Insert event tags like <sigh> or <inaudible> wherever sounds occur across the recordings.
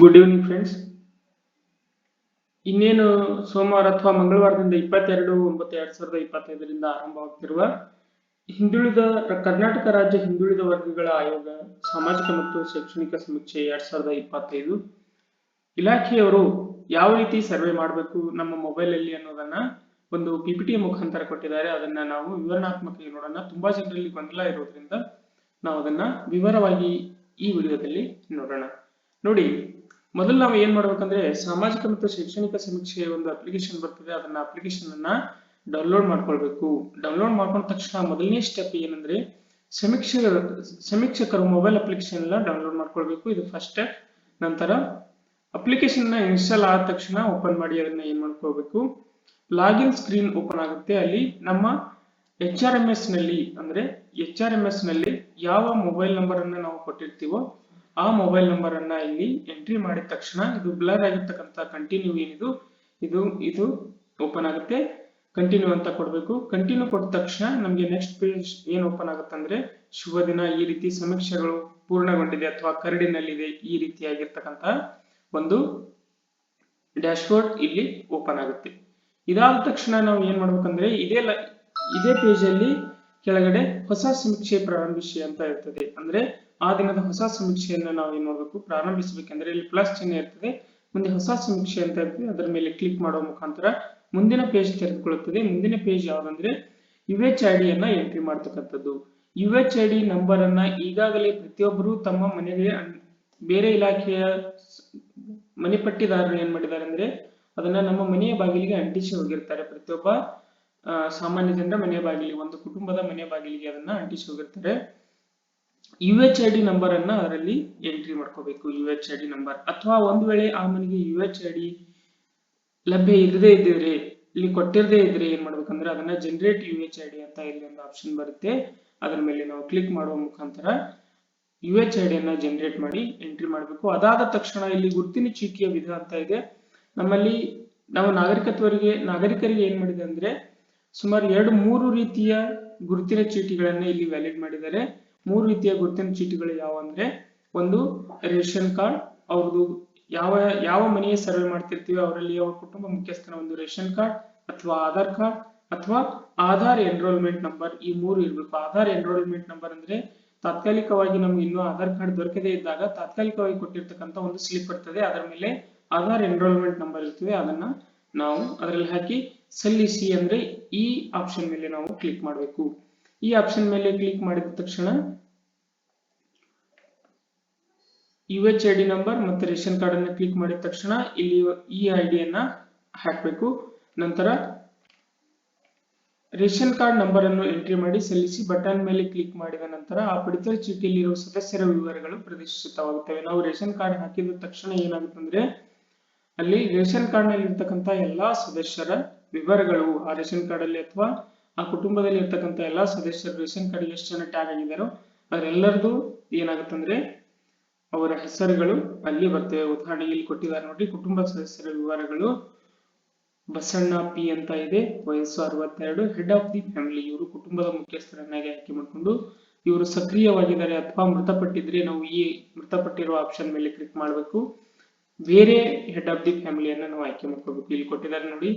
Good evening friends ಇನ್ನೇನು ಸೋಮವಾರ ಅಥವಾ ಮಂಗಳವಾರದಿಂದ ಇಪ್ಪತ್ತೆರಡು, ಒಂಬತ್ತು, ಎರಡ್ ಸಾವಿರದ ಇಪ್ಪತ್ತೈದರಿಂದ ಆರಂಭವಾಗ್ತಿರುವ ಹಿಂದುಳಿದ ಕರ್ನಾಟಕ ರಾಜ್ಯ ಹಿಂದುಳಿದ ವರ್ಗಗಳ ಆಯೋಗ, ಸಾಮಾಜಿಕ ಮತ್ತು ಶೈಕ್ಷಣಿಕ ಸಮೀಕ್ಷೆ ಎರಡ್ ಸಾವಿರದ ಇಪ್ಪತ್ತೈದು. ಇಲಾಖೆಯವರು ಯಾವ ರೀತಿ ಸರ್ವೆ ಮಾಡಬೇಕು, ನಮ್ಮ ಮೊಬೈಲ್ ಅಲ್ಲಿ ಅನ್ನೋದನ್ನ ಒಂದು ಪಿಪಿಟಿ ಮುಖಾಂತರ ಕೊಟ್ಟಿದ್ದಾರೆ. ಅದನ್ನ ನಾವು ವಿವರಣಾತ್ಮಕ ನೋಡೋಣ. ತುಂಬಾ ಜನರಲ್ಲಿ ಗೊಂದಲ ಇರೋದ್ರಿಂದ ನಾವು ಅದನ್ನ ವಿವರವಾಗಿ ಈ ವಿಡಿಯೋದಲ್ಲಿ ನೋಡೋಣ. ನೋಡಿ ಮೊದಲು ನಾವು ಏನ್ ಮಾಡ್ಬೇಕಂದ್ರೆ ಸಾಮಾಜಿಕ ಮತ್ತು ಶೈಕ್ಷಣಿಕ ಸಮೀಕ್ಷೆಯ ಒಂದು ಅಪ್ಲಿಕೇಶನ್ ಬರ್ತದೆ. ಅದನ್ನ ಅಪ್ಲಿಕೇಶನ್ ಅನ್ನ ಡೌನ್ಲೋಡ್ ಮಾಡ್ಕೊಳ್ಬೇಕು. ಡೌನ್ಲೋಡ್ ಮಾಡ್ಕೊಂಡ ತಕ್ಷಣ ಮೊದಲನೇ ಸ್ಟೆಪ್ ಏನಂದ್ರೆ ಸಮೀಕ್ಷೆ ಸಮೀಕ್ಷಕರು ಮೊಬೈಲ್ ಅಪ್ಲಿಕೇಶನ್ ಎಲ್ಲ ಡೌನ್ಲೋಡ್ ಮಾಡ್ಕೊಳ್ಬೇಕು. ಇದು ಫಸ್ಟ್ ಸ್ಟೆಪ್ ನಂತರ ಅಪ್ಲಿಕೇಶನ್ನ ಇನ್ಸ್ಟಾಲ್ ಆದ ತಕ್ಷಣ ಓಪನ್ ಮಾಡಿ ಅದನ್ನ ಏನ್ ಮಾಡ್ಕೋಬೇಕು ಲಾಗಿನ್ ಸ್ಕ್ರೀನ್ ಓಪನ್ ಆಗುತ್ತೆ. ಅಲ್ಲಿ ನಮ್ಮ ಎಚ್ ಆರ್ ಎಂ ಎಸ್ನಲ್ಲಿ, ಅಂದ್ರೆ ಎಚ್ ಆರ್ ಎಂ ಎಸ್ನಲ್ಲಿ ಯಾವ ಮೊಬೈಲ್ ನಂಬರ್ ಅನ್ನ ನಾವು ಕೊಟ್ಟಿರ್ತೀವೋ ಆ ಮೊಬೈಲ್ ನಂಬರ್ ಅನ್ನ ಇಲ್ಲಿ ಎಂಟ್ರಿ ಮಾಡಿದ ತಕ್ಷಣ ಇದು ಬ್ಲರ್ ಆಗಿರ್ತಕ್ಕಂಥ ಕಂಟಿನ್ಯೂ ಏನಿದು? ಇದು ಇದು ಓಪನ್ ಆಗುತ್ತೆ. ಕಂಟಿನ್ಯೂ ಅಂತ ಕೊಡಬೇಕು. ಕಂಟಿನ್ಯೂ ಕೊಟ್ಟ ತಕ್ಷಣ ನಮಗೆ ನೆಕ್ಸ್ಟ್ ಪೇಜ್ ಏನ್ ಓಪನ್ ಆಗುತ್ತೆ ಅಂದ್ರೆ ಶುಭ ದಿನ, ಈ ರೀತಿ ಸಮೀಕ್ಷೆಗಳು ಪೂರ್ಣಗೊಂಡಿದೆ ಅಥವಾ ಕರಡಿನಲ್ಲಿದೆ ಈ ರೀತಿಯಾಗಿರ್ತಕ್ಕಂಥ ಒಂದು ಡ್ಯಾಶ್ಬೋರ್ಡ್ ಇಲ್ಲಿ ಓಪನ್ ಆಗುತ್ತೆ. ಇದಾದ ತಕ್ಷಣ ನಾವು ಏನ್ ಮಾಡ್ಬೇಕಂದ್ರೆ ಇದೇ ಇದೇ ಪೇಜ್ ಅಲ್ಲಿ ಕೆಳಗಡೆ ಹೊಸ ಸಮೀಕ್ಷೆ ಪ್ರಾರಂಭಿಸಿ ಅಂತ ಇರ್ತದೆ. ಅಂದ್ರೆ ಆ ದಿನದ ಹೊಸ ಸಮೀಕ್ಷೆಯನ್ನು ನಾವು ಏನ್ ಮಾಡಬೇಕು? ಪ್ರಾರಂಭಿಸಬೇಕಂದ್ರೆ ಇಲ್ಲಿ ಪ್ಲಸ್ ಚಿಹ್ನೆ ಇರ್ತದೆ. ಮುಂದೆ ಹೊಸ ಸಮೀಕ್ಷೆ ಅಂತ ಇರ್ತದೆ. ಅದರ ಮೇಲೆ ಕ್ಲಿಕ್ ಮಾಡುವ ಮುಖಾಂತರ ಮುಂದಿನ ಪೇಜ್ ತೆರೆದುಕೊಳ್ಳುತ್ತದೆ. ಮುಂದಿನ ಪೇಜ್ ಯಾವ್ದಂದ್ರೆ ಯು ಎಚ್ ಐ ಡಿ ಅನ್ನ ಎಂಟ್ರಿ ಮಾಡ್ತಕ್ಕಂಥದ್ದು. U H I D number ಅನ್ನ ಈಗಾಗಲೇ ಪ್ರತಿಯೊಬ್ಬರು ತಮ್ಮ ಮನೆಗೆ ಬೇರೆ ಇಲಾಖೆಯ ಮನೆ ಪಟ್ಟಿದಾರರು ಏನ್ ಮಾಡಿದ್ದಾರೆ ಅಂದ್ರೆ ಅದನ್ನ ನಮ್ಮ ಮನೆಯ ಬಾಗಿಲಿಗೆ ಅಂಟಿಸಿ ಹೋಗಿರ್ತಾರೆ. ಪ್ರತಿಯೊಬ್ಬ ಸಾಮಾನ್ಯ ಜನರ ಮನೆಯ ಬಾಗಿಲಿಗೆ, ಒಂದು ಕುಟುಂಬದ ಮನೆಯ ಬಾಗಿಲಿಗೆ ಅದನ್ನ ಅಂಟಿಸಿ ಹೋಗಿರ್ತಾರೆ. U H I D number ಅನ್ನ ಅದರಲ್ಲಿ ಎಂಟ್ರಿ ಮಾಡ್ಕೋಬೇಕು U H I D number ಅಥವಾ ಒಂದು ವೇಳೆ ಆ ಮನೆಗೆ ಯು ಎಚ್ ಐ ಡಿ ಲಭ್ಯ ಇರದೇ ಇದ್ದಿದ್ರೆ, ಇಲ್ಲಿ ಕೊಟ್ಟಿರದೇ ಇದ್ರೆ ಏನ್ ಮಾಡ್ಬೇಕಂದ್ರೆ ಅದನ್ನ generate U H I D ಅಂತ ಇಲ್ಲಿ ಒಂದು ಆಪ್ಷನ್ ಬರುತ್ತೆ. ಅದರ ಮೇಲೆ ನಾವು ಕ್ಲಿಕ್ ಮಾಡುವ ಮುಖಾಂತರ ಯು ಎಚ್ ಐ ಡಿ ಅನ್ನ ಜನರೇಟ್ ಮಾಡಿ ಎಂಟ್ರಿ ಮಾಡಬೇಕು. ಅದಾದ ತಕ್ಷಣ ಇಲ್ಲಿ ಗುರುತಿನ ಚೀಟಿಯ ವಿಧ ಅಂತ ಇದೆ. ನಮ್ಮಲ್ಲಿ ನಾವು ನಾಗರಿಕತ್ವರಿಗೆ, ನಾಗರಿಕರಿಗೆ ಏನ್ ಮಾಡಿದೆ ಅಂದ್ರೆ ಸುಮಾರು ಎರಡು ಮೂರು ರೀತಿಯ ಗುರುತಿನ ಚೀಟಿಗಳನ್ನ ಇಲ್ಲಿ ವ್ಯಾಲಿಡ್ ಮಾಡಿದ್ದಾರೆ. ಮೂರು ರೀತಿಯ ಗುರುತಿನ ಚೀಟಿಗಳು ಯಾವ ಅಂದ್ರೆ, ಒಂದು ರೇಷನ್ ಕಾರ್ಡ್ ಅವ್ರದ್ದು ಯಾವ ಯಾವ ಮನೆಯ ಸರ್ವೆ ಮಾಡ್ತಿರ್ತೀವಿ ಅವರಲ್ಲಿ ಅವ್ರ ಕುಟುಂಬ ಮುಖ್ಯಸ್ಥನ ಒಂದು ರೇಷನ್ ಕಾರ್ಡ್ ಅಥವಾ ಆಧಾರ್ ಕಾರ್ಡ್ ಅಥವಾ ಆಧಾರ್ ಎನ್ರೋಲ್ಮೆಂಟ್ ನಂಬರ್ ಈ ಮೂರು ಇರಬೇಕು. ಆಧಾರ್ ಎನ್ರೋಲ್ಮೆಂಟ್ ನಂಬರ್ ಅಂದ್ರೆ ತಾತ್ಕಾಲಿಕವಾಗಿ ನಮ್ಗೆ ಇನ್ನೂ ಆಧಾರ್ ಕಾರ್ಡ್ ದೊರಕದೇ ಇದ್ದಾಗ ತಾತ್ಕಾಲಿಕವಾಗಿ ಕೊಟ್ಟಿರ್ತಕ್ಕಂಥ ಒಂದು ಸ್ಲಿಪ್ ಇರ್ತದೆ. ಅದರ ಮೇಲೆ ಆಧಾರ್ ಎನ್ರೋಲ್ಮೆಂಟ್ ನಂಬರ್ ಇರ್ತದೆ. ಅದನ್ನ ನಾವು ಅದರಲ್ಲಿ ಹಾಕಿ ಸಲ್ಲಿಸಿ ಅಂದ್ರೆ ಈ ಆಪ್ಷನ್ ಮೇಲೆ ನಾವು ಕ್ಲಿಕ್ ಮಾಡಬೇಕು. ಈ ಆಪ್ಷನ್ ಮೇಲೆ ಕ್ಲಿಕ್ ಮಾಡಿದ ತಕ್ಷಣ U H I D number ಮತ್ತೆ ರೇಷನ್ ಕಾರ್ಡ್ ಅನ್ನು ಕ್ಲಿಕ್ ಮಾಡಿದ ತಕ್ಷಣ ಇಲ್ಲಿ ಈ ಐ ಡಿಯನ್ನು ಹಾಕಬೇಕು. ನಂತರ ರೇಷನ್ ಕಾರ್ಡ್ ನಂಬರ್ ಅನ್ನು ಎಂಟ್ರಿ ಮಾಡಿ ಸಲ್ಲಿಸಿ ಬಟನ್ ಮೇಲೆ ಕ್ಲಿಕ್ ಮಾಡಿದ ನಂತರ ಆ ಪಡಿತರ ಚೀಟಿಯಲ್ಲಿರುವ ಸದಸ್ಯರ ವಿವರಗಳು ಪ್ರದರ್ಶಿತವಾಗುತ್ತವೆ. ನಾವು ರೇಷನ್ ಕಾರ್ಡ್ ಹಾಕಿದ ತಕ್ಷಣ ಏನಾಗುತ್ತಂದ್ರೆ ಅಲ್ಲಿ ರೇಷನ್ ಕಾರ್ಡ್ನಲ್ಲಿ ಇರ್ತಕ್ಕಂಥ ಎಲ್ಲಾ ಸದಸ್ಯರ ವಿವರಗಳು ಆ ರೇಷನ್ ಕಾರ್ಡ್ ಅಲ್ಲಿ ಅಥವಾ ಆ ಕುಟುಂಬದಲ್ಲಿ ಇರ್ತಕ್ಕಂಥ ಎಲ್ಲಾ ಸದಸ್ಯರು ರೇಷನ್ ಕಾರ್ಡ್ ಎಷ್ಟು ಜನ ಟ್ಯಾಗ್ ಆಗಿದ್ದಾರೋ ಅವರೆಲ್ಲರದು ಏನಾಗುತ್ತಂದ್ರೆ ಅವರ ಹೆಸರುಗಳು ಅಲ್ಲಿ ಬರ್ತವೆ. ಉದಾಹರಣೆಗೆ ಇಲ್ಲಿ ಕೊಟ್ಟಿದ್ದಾರೆ ನೋಡಿ ಕುಟುಂಬ ಸದಸ್ಯರ ವಿವರಗಳು. ಬಸಣ್ಣ ಪಿ ಅಂತ ಇದೆ, ವಯಸ್ಸು ಅರವತ್ತೆರಡು ಹೆಡ್ ಆಫ್ ದಿ ಫ್ಯಾಮಿಲಿ ಇವರು ಕುಟುಂಬದ ಮುಖ್ಯಸ್ಥರನ್ನಾಗಿ ಆಯ್ಕೆ ಮಾಡಿಕೊಂಡು ಇವರು ಸಕ್ರಿಯವಾಗಿದ್ದಾರೆ ಅಥವಾ ಮೃತಪಟ್ಟಿದ್ರೆ ನಾವು ಈ ಮೃತಪಟ್ಟಿರುವ ಆಪ್ಷನ್ ಮೇಲೆ ಕ್ಲಿಕ್ ಮಾಡಬೇಕು. ಬೇರೆ ಹೆಡ್ ಆಫ್ ದಿ ಫ್ಯಾಮಿಲಿಯನ್ನ ನಾವು ಆಯ್ಕೆ ಮಾಡ್ಕೋಬೇಕು. ಇಲ್ಲಿ ಕೊಟ್ಟಿದ್ದಾರೆ ನೋಡಿ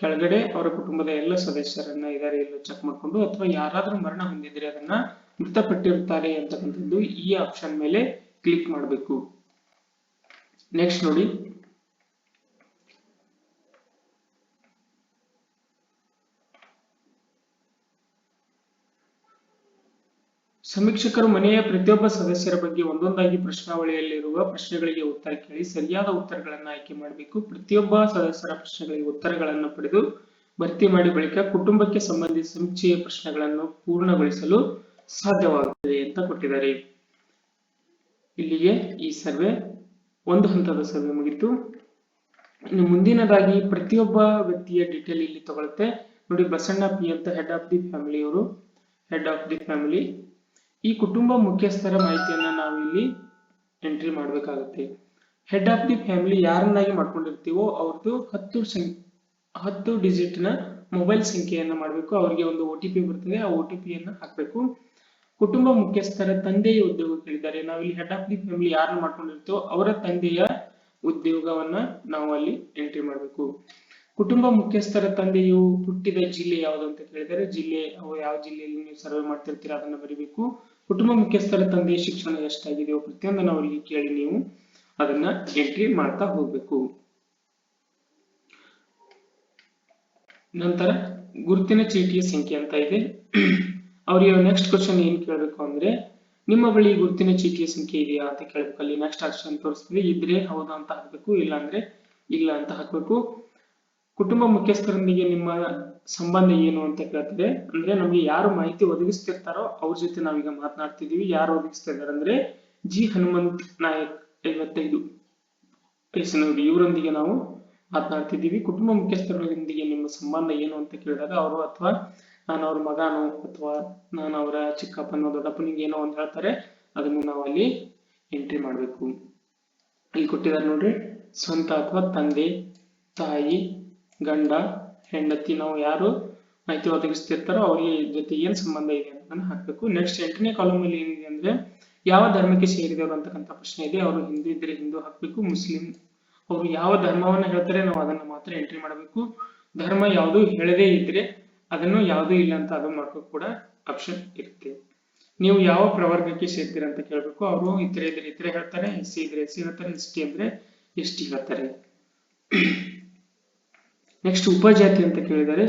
ಕೆಳಗಡೆ ಅವರ ಕುಟುಂಬದ ಎಲ್ಲ ಸದಸ್ಯರನ್ನ ಇದಾರೆ, ಎಲ್ಲ ಚೆಕ್ ಮಾಡ್ಕೊಂಡು ಅಥವಾ ಯಾರಾದ್ರೂ ಮರಣ ಹೊಂದಿದ್ರೆ ಅದನ್ನ ಮೃತಪಟ್ಟಿರ್ತಾರೆ ಅಂತಕ್ಕಂಥದ್ದು ಈ ಆಪ್ಷನ್ ಮೇಲೆ ಕ್ಲಿಕ್ ಮಾಡಬೇಕು. ನೆಕ್ಸ್ಟ್ ನೋಡಿ. ಸಮೀಕ್ಷಕರು ಮನೆಯ ಪ್ರತಿಯೊಬ್ಬ ಸದಸ್ಯರ ಬಗ್ಗೆ ಒಂದೊಂದಾಗಿ ಪ್ರಶ್ನಾವಳಿಯಲ್ಲಿರುವ ಪ್ರಶ್ನೆಗಳಿಗೆ ಉತ್ತರ ಕೇಳಿ ಸರಿಯಾದ ಉತ್ತರಗಳನ್ನು ಆಯ್ಕೆ ಮಾಡಬೇಕು. ಪ್ರತಿಯೊಬ್ಬ ಸದಸ್ಯರ ಪ್ರಶ್ನೆಗಳಿಗೆ ಉತ್ತರಗಳನ್ನು ಪಡೆದು ಭರ್ತಿ ಮಾಡಿ ಬಳಿಕ ಕುಟುಂಬಕ್ಕೆ ಸಂಬಂಧಿಸಿದ ಸಮೀಕ್ಷೆಯ ಪ್ರಶ್ನೆಗಳನ್ನು ಪೂರ್ಣಗೊಳಿಸಲು ಸಾಧ್ಯವಾಗುತ್ತದೆ ಅಂತ ಕೊಟ್ಟಿದ್ದಾರೆ. ಇಲ್ಲಿಗೆ ಈ ಸರ್ವೆ, ಒಂದು ಹಂತದ ಸರ್ವೆ ಮುಗಿತು. ಇನ್ನು ಮುಂದಿನದಾಗಿ ಪ್ರತಿಯೊಬ್ಬ ವ್ಯಕ್ತಿಯ ಡೀಟೇಲ್ ಇಲ್ಲಿ ತಗೊಳುತ್ತೆ ನೋಡಿ ಬಸಣ್ಣ ಪಿ ಅಂತ ಹೆಡ್ ಆಫ್ ದಿ ಫ್ಯಾಮಿಲಿ ಅವರು. ಹೆಡ್ ಆಫ್ ದಿ ಫ್ಯಾಮಿಲಿ ಈ ಕುಟುಂಬ ಮುಖ್ಯಸ್ಥರ ಮಾಹಿತಿಯನ್ನ ನಾವು ಇಲ್ಲಿ ಎಂಟ್ರಿ ಮಾಡಬೇಕಾಗುತ್ತೆ. ಹೆಡ್ ಆಫ್ ದಿ ಫ್ಯಾಮಿಲಿ ಯಾರನ್ನಾಗಿ ಮಾಡ್ಕೊಂಡಿರ್ತೀವೋ ಅವ್ರದ್ದು ಹತ್ತು ಸಂ- ಹತ್ತು ಡಿಜಿಟ್ನ ಮೊಬೈಲ್ ಸಂಖ್ಯೆಯನ್ನ ಮಾಡಬೇಕು. ಅವರಿಗೆ ಒಂದು ಒ ಟಿ ಬರ್ತದೆ, ಆ ಒ ಟಿ ಪಿಯನ್ನ ಹಾಕಬೇಕು. ಕುಟುಂಬ ಮುಖ್ಯಸ್ಥರ ತಂದೆಯ ಉದ್ಯೋಗ ಕೇಳಿದ್ದಾರೆ. ನಾವು ಇಲ್ಲಿ ಹೆಡ್ ಆಫ್ ದಿ ಫ್ಯಾಮಿಲಿ ಯಾರನ್ನ ಮಾಡ್ಕೊಂಡಿರ್ತೀವೋ ಅವರ ತಂದೆಯ ಉದ್ಯೋಗವನ್ನ ನಾವು ಅಲ್ಲಿ ಎಂಟ್ರಿ ಮಾಡಬೇಕು. ಕುಟುಂಬ ಮುಖ್ಯಸ್ಥರ ತಂದೆಯು ಹುಟ್ಟಿದ ಜಿಲ್ಲೆ ಯಾವುದು ಅಂತ ಕೇಳಿದರೆ, ಜಿಲ್ಲೆ ಯಾವ ಜಿಲ್ಲೆಯಲ್ಲಿ ನೀವು ಸರ್ವೆ ಮಾಡ್ತಿರ್ತೀರಾ ಅದನ್ನ ಬರಿಬೇಕು. ಕುಟುಂಬ ಮುಖ್ಯಸ್ಥರ ತಂದೆ ಶಿಕ್ಷಣ ಎಷ್ಟಾಗಿದೆಯೋ ಪ್ರತಿಯೊಂದು ಅವರಿಗೆ ಕೇಳಿ ನೀವು ಅದನ್ನ ಎಂಟ್ರಿ ಮಾಡ್ತಾ ಹೋಗ್ಬೇಕು. ನಂತರ ಗುರುತಿನ ಚೀಟಿಯ ಸಂಖ್ಯೆ ಅಂತ ಇದೆ. ಅವ್ರಿಗೆ ನೆಕ್ಸ್ಟ್ ಕ್ವಶನ್ ಏನ್ ಕೇಳಬೇಕು ಅಂದ್ರೆ, ನಿಮ್ಮ ಬಳಿ ಗುರುತಿನ ಚೀಟಿಯ ಸಂಖ್ಯೆ ಇದೆಯಾ ಅಂತ ಕೇಳಬೇಕು. ಅಲ್ಲಿ ನೆಕ್ಸ್ಟ್ ಆಕ್ಷನ್ ತೋರಿಸ್ತೀವಿ. ಇದ್ರೆ ಹೌದಾ ಅಂತ ಹಾಕ್ಬೇಕು ಇಲ್ಲ ಅಂದ್ರೆ ಇಲ್ಲ ಅಂತ ಹಾಕ್ಬೇಕು. ಕುಟುಂಬ ಮುಖ್ಯಸ್ಥರೊಂದಿಗೆ ನಿಮ್ಮ ಸಂಬಂಧ ಏನು ಅಂತ ಕೇಳ್ತಿದೆ. ಅಂದ್ರೆ ನಮಗೆ ಯಾರು ಮಾಹಿತಿ ಒದಗಿಸ್ತಿರ್ತಾರೋ ಅವ್ರ ಜೊತೆ ನಾವೀಗ ಮಾತನಾಡ್ತಿದೀವಿ. ಯಾರು ಒದಗಿಸ್ತಾ ಇದ್ದಾರೆ ಅಂದ್ರೆ ಜಿ ಹನುಮಂತ್ ನಾಯಕ್ ಐವತ್ತೈದು ವಯಸ್ಸಿನವರು. ಇವರೊಂದಿಗೆ ನಾವು ಮಾತನಾಡ್ತಿದ್ದೀವಿ ಕುಟುಂಬ ಮುಖ್ಯಸ್ಥರೊಂದಿಗೆ ನಿಮ್ಮ ಸಂಬಂಧ ಏನು ಅಂತ ಕೇಳಿದಾಗ ಅವರು ಅಥವಾ ನಾನು ಅವ್ರ ಮಗನೋ ಅಥವಾ ನಾನು ಅವರ ಚಿಕ್ಕಪ್ಪನೋ ದೊಡ್ಡಪ್ಪನಿಗೆ ಏನೋ ಅಂತ ಹೇಳ್ತಾರೆ. ಅದನ್ನು ನಾವು ಅಲ್ಲಿ ಎಂಟ್ರಿ ಮಾಡಬೇಕು. ಇಲ್ಲಿ ಕೊಟ್ಟಿದ್ದಾರೆ ನೋಡ್ರಿ. ಸ್ವಂತ ಅಥವಾ ತಂದೆ, ತಾಯಿ, ಗಂಡ ಹೆಂಡತಿ ನಾವು ಯಾರು ಮಾಹಿತಿ ಒದಗಿಸ್ತಿರ್ತಾರೋ ಅವ್ರಿಗೆ ಜೊತೆ ಏನ್ ಸಂಬಂಧ ಇದೆ ಅಂತ ಹಾಕ್ಬೇಕು. ನೆಕ್ಸ್ಟ್ ಎಂಟನೇ ಕಾಲಮ್ ಅಲ್ಲಿ ಏನಿದೆ ಅಂದ್ರೆ ಯಾವ ಧರ್ಮಕ್ಕೆ ಸೇರಿದವರು ಅಂತಕ್ಕಂಥ ಪ್ರಶ್ನೆ ಇದೆ. ಅವರು ಹಿಂದೂ ಇದ್ರೆ ಹಿಂದೂ ಹಾಕ್ಬೇಕು. ಮುಸ್ಲಿಂ ಅವರು ಯಾವ ಧರ್ಮವನ್ನ ಹೇಳ್ತಾರೆ ನಾವು ಅದನ್ನ ಮಾತ್ರ ಎಂಟ್ರಿ ಮಾಡಬೇಕು. ಧರ್ಮ ಯಾವುದು ಹೇಳದೇ ಇದ್ರೆ ಅದನ್ನು ಯಾವುದು ಇಲ್ಲ ಅಂತ ಅದು ಮಾಡ್ಕೋ ಕೂಡ ಆಪ್ಷನ್ ಇರುತ್ತೆ. ನೀವು ಯಾವ ಪ್ರವರ್ಗಕ್ಕೆ ಸೇರ್ತೀರ ಅಂತ ಕೇಳಬೇಕು. ಅವರು ಇತರೆ ಇದ್ರೆ ಇತರೆ ಹೇಳ್ತಾರೆ, ಎಸ್ ಸಿ ಇದ್ರೆ ಎಸ್ ಸಿ ಹೇಳ್ತಾರೆ, ಎಸ್ ಟಿ ಅಂದ್ರೆ ಎಸ್ ಹೇಳ್ತಾರೆ. ನೆಕ್ಸ್ಟ್ ಉಪಜಾತಿ ಅಂತ ಕೇಳಿದರೆ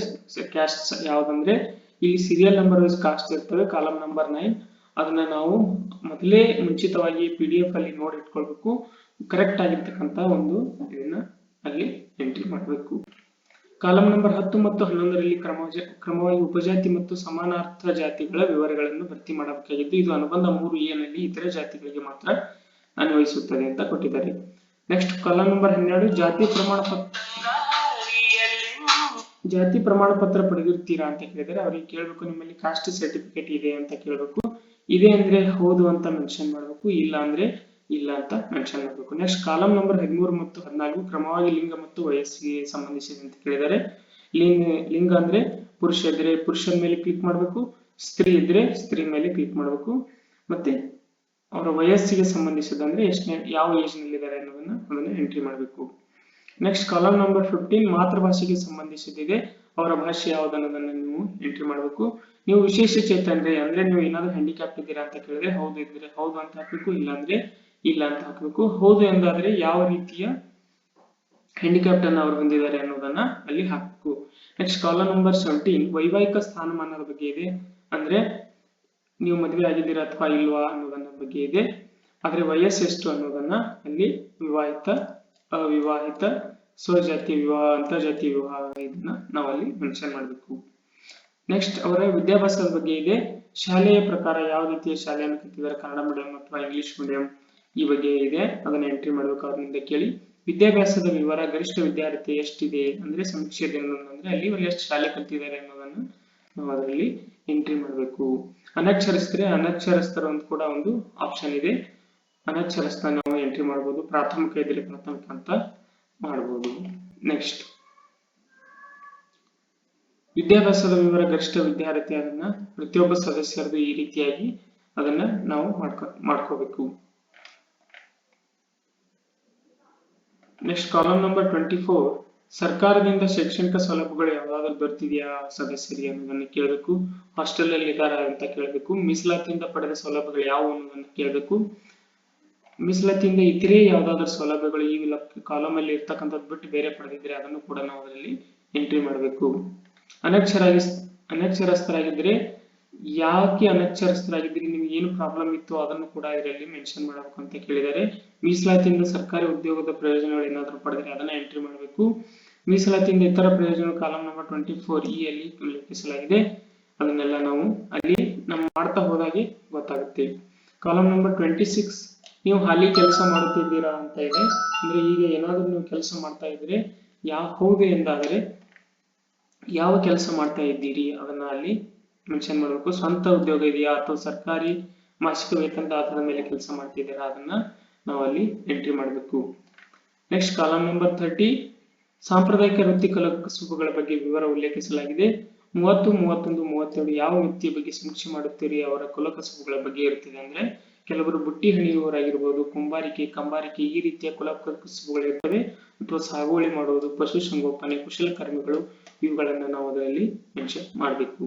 ಕ್ಯಾಸ್ಟ್ ಯಾವ್ದಂದ್ರೆ ಇಲ್ಲಿ ಸೀರಿಯಲ್ ನಂಬರ್ ವೈಸ್ ಕಾಸ್ಟ್ ಇರ್ತದೆ ಕಾಲಮ್ ನಂಬರ್ ನೈನ್ ಅದನ್ನ ನಾವು ಮೊದಲೇ ಮುಂಚಿತವಾಗಿ ಪಿ ಡಿ ಎಫ್ ಅಲ್ಲಿ ನೋಡಿ ಇಟ್ಕೊಳ್ಬೇಕು. ಕರೆಕ್ಟ್ ಆಗಿರ್ತಕ್ಕಂತ ಒಂದು ಇದನ್ನ ಅಲ್ಲಿ ಎಂಟ್ರಿ ಮಾಡಬೇಕು. ಕಾಲಂ ನಂಬರ್ ಹತ್ತು ಮತ್ತು ಹನ್ನೊಂದರಲ್ಲಿ ಕ್ರಮ ಕ್ರಮವಾಗಿ ಉಪಜಾತಿ ಮತ್ತು ಸಮಾನಾರ್ಥ ಜಾತಿಗಳ ವಿವರಗಳನ್ನು ಭರ್ತಿ ಮಾಡಬೇಕಾಗಿದ್ದು, ಇದು ಅನುಬಂಧ ಮೂರು ಎ ನಲ್ಲಿ ಇತರೆ ಜಾತಿಗಳಿಗೆ ಮಾತ್ರ ಅನ್ವಯಿಸುತ್ತದೆ ಅಂತ ಕೊಟ್ಟಿದ್ದಾರೆ. ನೆಕ್ಸ್ಟ್ ಕಾಲಂ ನಂಬರ್ ಹನ್ನೆರಡು, ಜಾತಿ ಪ್ರಮಾಣ ಪತ್ರ ಜಾತಿ ಪ್ರಮಾಣ ಪತ್ರ ಪಡೆದಿರ್ತೀರಾ ಅಂತ ಕೇಳಿದರೆ ಅವ್ರಿಗೆ ಕೇಳಬೇಕು, ನಿಮ್ಮಲ್ಲಿ ಕಾಸ್ಟ್ ಸರ್ಟಿಫಿಕೇಟ್ ಇದೆ ಅಂತ ಕೇಳಬೇಕು. ಇದೆ ಅಂದ್ರೆ ಹೌದು ಅಂತ ಮೆನ್ಷನ್ ಮಾಡಬೇಕು, ಇಲ್ಲ ಅಂದ್ರೆ ಇಲ್ಲ ಅಂತ ಮೆನ್ಷನ್ ಮಾಡಬೇಕು. ನೆಕ್ಸ್ಟ್ ಕಾಲಂ ನಂಬರ್ ಹದಿಮೂರು ಮತ್ತು ಹದಿನಾಲ್ಕು ಕ್ರಮವಾಗಿ ಲಿಂಗ ಮತ್ತು ವಯಸ್ಸಿಗೆ ಸಂಬಂಧಿಸಿದೆ ಅಂತ ಕೇಳಿದರೆ, ಲಿಂಗ ಲಿಂಗ ಅಂದ್ರೆ ಪುರುಷ ಇದ್ರೆ ಪುರುಷನ ಮೇಲೆ ಕ್ಲಿಕ್ ಮಾಡಬೇಕು, ಸ್ತ್ರೀ ಇದ್ರೆ ಸ್ತ್ರೀ ಮೇಲೆ ಕ್ಲಿಕ್ ಮಾಡಬೇಕು. ಮತ್ತೆ ಅವರ ವಯಸ್ಸಿಗೆ ಸಂಬಂಧಿಸಿದಂದ್ರೆ ಎಷ್ಟನೇ, ಯಾವ ಏಜ್ನಲ್ಲಿ ಇದ್ದಾರೆ ಅನ್ನೋದನ್ನ ಅದನ್ನ ಎಂಟ್ರಿ ಮಾಡಬೇಕು. ನೆಕ್ಸ್ಟ್ ಕಾಲಮ್ ನಂಬರ್ ಫಿಫ್ಟೀನ್ ಮಾತೃಭಾಷೆಗೆ ಸಂಬಂಧಿಸಿದೆ ಅವರ ಭಾಷೆ ಯಾವ್ದು ಅನ್ನೋದನ್ನ ನೀವು ಎಂಟ್ರಿ ಮಾಡಬೇಕು. ನೀವು ವಿಶೇಷ ಚೇತನರೇ ಅಂದ್ರೆ ನೀವು ಏನಾದ್ರು ಹ್ಯಾಂಡಿಕ್ಯಾಪ್ ಇದ್ದೀರಾ ಅಂತ ಕೇಳಿದ್ರೆ ಹೌದು ಇದ್ರೆ ಹೌದು ಅಂತ ಹಾಕ್ಬೇಕು, ಇಲ್ಲಾಂದ್ರೆ ಇಲ್ಲ ಅಂತ ಹಾಕ್ಬೇಕು. ಹೌದು ಎಂದಾದ್ರೆ ಯಾವ ರೀತಿಯ ಹ್ಯಾಂಡಿಕ್ಯಾಪ್ಟ್ ಅನ್ನ ಅವ್ರು ಹೊಂದಿದ್ದಾರೆ ಅನ್ನೋದನ್ನ ಅಲ್ಲಿ ಹಾಕ್ಬೇಕು. ನೆಕ್ಸ್ಟ್ ಕಾಲಮ್ ನಂಬರ್ ಸೆವೆಂಟೀನ್ ವೈವಾಹಿಕ ಸ್ಥಾನಮಾನದ ಬಗ್ಗೆ ಇದೆ. ಅಂದ್ರೆ ನೀವು ಮದುವೆ ಆಗಿದ್ದೀರಾ ಅಥವಾ ಇಲ್ವಾ ಅನ್ನೋದನ್ನ ಬಗ್ಗೆ ಇದೆ. ಆದ್ರೆ ವಯಸ್ಸು ಎಷ್ಟು ಅನ್ನೋದನ್ನ ಅಲ್ಲಿ ವಿವಾಹಿತ ಅವಿವಾಹಿತ ಸ್ವಜಾತಿ ವಿವಾಹ, ಅಂತರ್ಜಾತಿ ವಿವಾಹ ಇದನ್ನ ನಾವಲ್ಲಿ ಮೆನ್ಷನ್ ಮಾಡಬೇಕು. ನೆಕ್ಸ್ಟ್ ಅವರ ವಿದ್ಯಾಭ್ಯಾಸದ ಬಗ್ಗೆ ಇದೆ. ಶಾಲೆಯ ಪ್ರಕಾರ ಯಾವ ರೀತಿಯ ಶಾಲೆಯನ್ನು ಕಲಿತಿದ್ದಾರೆ ಕನ್ನಡ ಮೀಡಿಯಂ ಅಥವಾ ಇಂಗ್ಲಿಷ್ ಮೀಡಿಯಂ ಈ ಬಗ್ಗೆ ಇದೆ. ಅದನ್ನ ಎಂಟ್ರಿ ಮಾಡಬೇಕು ಅವ್ರಿಂದ ಕೇಳಿ. ವಿದ್ಯಾಭ್ಯಾಸದ ವಿವರ ಗರಿಷ್ಠ ವಿದ್ಯಾರ್ಥಿ ಎಷ್ಟಿದೆ ಅಂದ್ರೆ ಸಮೀಕ್ಷೆ ಅಂದ್ರೆ ಅಲ್ಲಿ ಎಷ್ಟು ಶಾಲೆ ಕಲ್ತಿದ್ದಾರೆ ಅನ್ನೋದನ್ನ ನಾವು ಅದರಲ್ಲಿ ಎಂಟ್ರಿ ಮಾಡಬೇಕು. ಅನಕ್ಷರಸ್ಥರೆ, ಅನಕ್ಷರಸ್ಥರ ಅಂತ ಕೂಡ ಒಂದು ಆಪ್ಷನ್ ಇದೆ. ಅನಕ್ಷರಸ್ಥ ನಾವು ಎಂಟ್ರಿ ಮಾಡಬಹುದು ಪ್ರಾಥಮಿಕ ಇದ್ರೆ ಪ್ರಾಥಮಿಕ ಅಂತ ಮಾಡಬಹುದು ನೆಕ್ಸ್ಟ್ ವಿದ್ಯಾಭ್ಯಾಸದ ವಿವರ ಗರಿಷ್ಠ ವಿದ್ಯಾರ್ಥಿ ಅದನ್ನ ಪ್ರತಿಯೊಬ್ಬ ಸದಸ್ಯರದು ಈ ರೀತಿಯಾಗಿ ಅದನ್ನ ನಾವು ಮಾಡ್ಕೊ, ಮಾಡ್ಕೋಬೇಕು. Next column number twenty four ಸರ್ಕಾರದಿಂದ ಶೈಕ್ಷಣಿಕ ಸೌಲಭ್ಯಗಳು ಯಾವ್ದಾದ್ರು ಬರ್ತಿದೆಯಾ ಸದಸ್ಯರಿಗೆ ಅನ್ನೋದನ್ನ ಕೇಳಬೇಕು. ಹಾಸ್ಟೆಲ್ ಅಲ್ಲಿ ಇದಾರ ಅಂತ ಕೇಳಬೇಕು. ಮೀಸಲಾತಿಯಿಂದ ಪಡೆದ ಸೌಲಭ್ಯಗಳು ಯಾವುವು ಅನ್ನೋದನ್ನ ಕೇಳಬೇಕು. ಮೀಸಲಾತಿಯಿಂದ ಇತರೆ ಯಾವ್ದಾದ್ರು ಸೌಲಭ್ಯಗಳು ಈ ಕಾಲಮ್ ಅಲ್ಲಿ ಇರ್ತಕ್ಕಂಥದ್ದು ಬಿಟ್ಟು ಬೇರೆ ಪಡೆದಿದ್ರೆ ಅದನ್ನು ಕೂಡ ನಾವು ಅದರಲ್ಲಿ ಎಂಟ್ರಿ ಮಾಡಬೇಕು. ಅನಕ್ಷರಾಗಿ ಅನಕ್ಷರಸ್ಥರಾಗಿದ್ರೆ ಯಾಕೆ ಅನಕ್ಷರಸ್ಥರಾಗಿದ್ರೆ ನಿಮ್ಗೆ ಏನು ಪ್ರಾಬ್ಲಮ್ ಇತ್ತು? ಅದನ್ನು ಕೂಡ ಇದರಲ್ಲಿ ಮೆನ್ಷನ್ ಮಾಡಬೇಕು ಅಂತ ಕೇಳಿದ್ದಾರೆ. ಮೀಸಲಾತಿಯಿಂದ ಸರ್ಕಾರಿ ಉದ್ಯೋಗದ ಪ್ರಯೋಜನಗಳು ಏನಾದರೂ ಪಡೆದ್ರೆ ಅದನ್ನ ಎಂಟ್ರಿ ಮಾಡಬೇಕು. ಮೀಸಲಾತಿಯಿಂದ ಇತರ ಪ್ರಯೋಜನ column number twenty four E ಅಲ್ಲಿ ಉಲ್ಲೇಖಿಸಲಾಗಿದೆ ಅದನ್ನೆಲ್ಲ ನಾವು ಅಲ್ಲಿ ನಾವು ಮಾಡ್ತಾ ಹೋದಾಗೆ ಗೊತ್ತಾಗುತ್ತೆ. ಕಾಲಂ ನಂಬರ್ ಟ್ವೆಂಟಿ ಸಿಕ್ಸ್ ನೀವು ಹಾಲಿ ಕೆಲಸ ಮಾಡುತ್ತಿದ್ದೀರಾ ಅಂತ ಇದೆ. ಅಂದ್ರೆ ಈಗ ಏನಾದ್ರೂ ನೀವು ಕೆಲಸ ಮಾಡ್ತಾ ಇದ್ರೆ ಯಾವ ಹೌದು ಎಂದಾದರೆ ಯಾವ ಕೆಲಸ ಮಾಡ್ತಾ ಇದ್ದೀರಿ? ಅದನ್ನ ಅಲ್ಲಿ ಮೆನ್ಷನ್ ಮಾಡಬೇಕು. ಸ್ವಂತ ಉದ್ಯೋಗ ಇದೆಯಾ? ಅಥವಾ ಸರ್ಕಾರಿ ಮಾಸಿಕ ವೇತನ ಆಧಾರದ ಮೇಲೆ ಕೆಲಸ ಮಾಡ್ತಿದ್ದೀರಾ? ಅದನ್ನ ನಾವು ಅಲ್ಲಿ ಎಂಟ್ರಿ ಮಾಡಬೇಕು. ನೆಕ್ಸ್ಟ್ ಕಾಲಂ ನಂಬರ್ ಥರ್ಟಿ ಸಾಂಪ್ರದಾಯಿಕ ವೃತ್ತಿ ಕಸುಬುಗಳ ಬಗ್ಗೆ ವಿವರ ಉಲ್ಲೇಖಿಸಲಾಗಿದೆ. ಮೂವತ್ತು, ಮೂವತ್ತೊಂದು, ಮೂವತ್ತೆರಡು ಯಾವ ವ್ಯಕ್ತಿಯ ಬಗ್ಗೆ ಸಮೀಕ್ಷೆ ಮಾಡುತ್ತೀರಿ? ಅವರ ಕುಲಕಸುಬುಗಳ ಬಗ್ಗೆ ಇರುತ್ತದೆ. ಅಂದ್ರೆ ಕೆಲವರು ಬುಟ್ಟಿ ಹಣಿಯುವವರಾಗಿರ್ಬೋದು ಕುಂಬಾರಿಕೆ, ಕಂಬಾರಿಕೆ ಈ ರೀತಿಯ ಕುಲ ಕಸುಬುಗಳಿರ್ತವೆ ಅಥವಾ ಸಾಗುವಳಿ ಮಾಡುವುದು ಪಶುಸಂಗೋಪನೆ ಕುಶಲಕರ್ಮಿಗಳು ಇವುಗಳನ್ನ ನಾವು ಅದರಲ್ಲಿ ಮೆನ್ಷನ್ ಮಾಡಬೇಕು.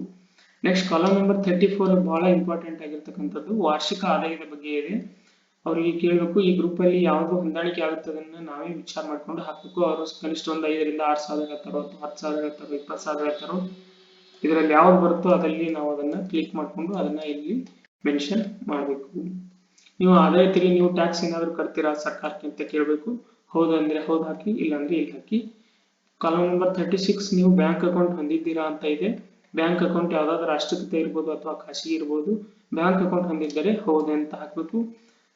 Next column number thirty four ಬಹಳ ಇಂಪಾರ್ಟೆಂಟ್ ಆಗಿರ್ತಕ್ಕಂಥದ್ದು. ವಾರ್ಷಿಕ ಆದಾಯದ ಬಗ್ಗೆ ಇದೆ. ಅವರಿಗೆ ಕೇಳಬೇಕು, ಈ ಗ್ರೂಪ್ ಅಲ್ಲಿ ಯಾವ್ದು ಹೊಂದಾಣಿಕೆ ಆಗುತ್ತೆ ನಾವೇ ವಿಚಾರ ಮಾಡ್ಕೊಂಡು ಹಾಕಬೇಕು. ಅವರು ಕನಿಷ್ಠ ಒಂದು ಐದರಿಂದ ಆರು ಸಾವಿರ ಹೇಳ್ತಾರೋ ಅಥವಾ ಹತ್ತು ಸಾವಿರ ಹೇಳ್ತಾರೋ, ಇಪ್ಪತ್ತು ಸಾವಿರ ಹೇಳ್ತಾರೋ, ಇದರಲ್ಲಿ ಯಾವ್ದು ಬರುತ್ತೋ ಅದರಲ್ಲಿ ನಾವು ಅದನ್ನ ಕ್ಲಿಕ್ ಮಾಡ್ಕೊಂಡು ಅದನ್ನ ಇಲ್ಲಿ ಮೆನ್ಷನ್ ಮಾಡಬೇಕು. ನೀವು ಆದಾಯ ತೆರಿಗೆ ನೀವು ಟ್ಯಾಕ್ಸ್ ಏನಾದರೂ ಕಟ್ತೀರಾ ಸರ್ಕಾರಕ್ಕೆ ಅಂತ ಕೇಳಬೇಕು. ಹೌದು ಅಂದ್ರೆ ಹೌದು ಹಾಕಿ ಇಲ್ಲ ಅಂದ್ರೆ ಇಲ್ಲಿ ಹಾಕಿ. ಕಾಲಮ್ ನಂಬರ್ ತರ್ಟಿ ಸಿಕ್ಸ್ ನೀವು ಬ್ಯಾಂಕ್ ಅಕೌಂಟ್ ಹೊಂದಿದ್ದೀರಾ ಅಂತ ಇದೆ. ಬ್ಯಾಂಕ್ ಅಕೌಂಟ್ ಯಾವ್ದಾದ್ರು ರಾಷ್ಟ್ರೀಕೃತ ಇರ್ಬೋದು ಅಥವಾ ಖಾಸಗಿ ಇರ್ಬೋದು. ಬ್ಯಾಂಕ್ ಅಕೌಂಟ್ ಹೊಂದಿದ್ದರೆ ಹೌದು ಅಂತ ಹಾಕಬೇಕು.